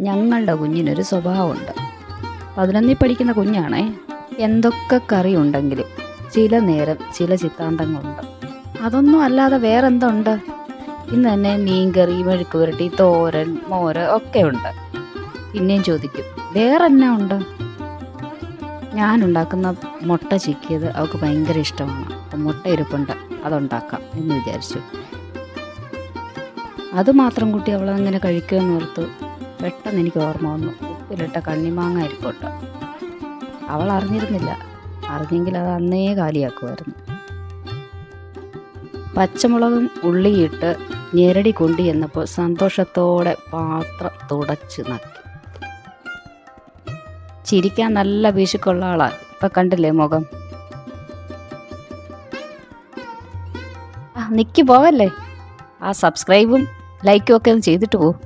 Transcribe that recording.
ഞങ്ങളുടെ കുഞ്ഞിനൊരു സ്വഭാവമുണ്ട്. പതിനൊന്നിൽ പഠിക്കുന്ന കുഞ്ഞാണേ എന്തൊക്കെ കറി ഉണ്ടെങ്കിലും ചില നേരം ചില ചിത്താന്തങ്ങളുണ്ട്. അതൊന്നും അല്ലാതെ വേറെ എന്തുണ്ട് ഇന്ന് തന്നെ മീൻകറി മെഴുക്ക് പുരട്ടി തോരൻ മോര് ഒക്കെ ഉണ്ട്. പിന്നെയും ചോദിക്കും വേറെ എന്നാ ഉണ്ട്? ഞാൻ ഉണ്ടാക്കുന്ന മുട്ട ചിക്കിയത് അവൾക്ക് ഭയങ്കര ഇഷ്ടമാണ്. അപ്പം മുട്ട ഇരിപ്പുണ്ട് അതുണ്ടാക്കാം എന്ന് വിചാരിച്ചു. അത് മാത്രം കുട്ടി അവൾ അങ്ങനെ കഴിക്കുമെന്ന് ഓർത്തു പെട്ടെന്ന് എനിക്ക് ഓർമ്മ വന്നു. ഉപ്പിലിട്ട കണ്ണിമാങ്ങ ഇരിപ്പുണ്ട് അവൾ അറിഞ്ഞിരുന്നില്ല. അറിഞ്ഞെങ്കിൽ അത് അന്നേ കാലിയാക്കുമായിരുന്നു. പച്ചമുളകും ഉള്ളിയിട്ട് ഞെരടി കൊണ്ടു ചെന്നപ്പോൾ സന്തോഷത്തോടെ പാത്രം തുടച്ച് നക്കി. ചിരിക്കാൻ നല്ല വിശുക്കുള്ള ആളാ. ഇപ്പൊ കണ്ടില്ലേ മുഖം? ആ നിക്ക് പോവല്ലേ? ആ സബ്സ്ക്രൈബും ലൈക്കും ഒക്കെ ഒന്ന് ചെയ്തിട്ട് പോകും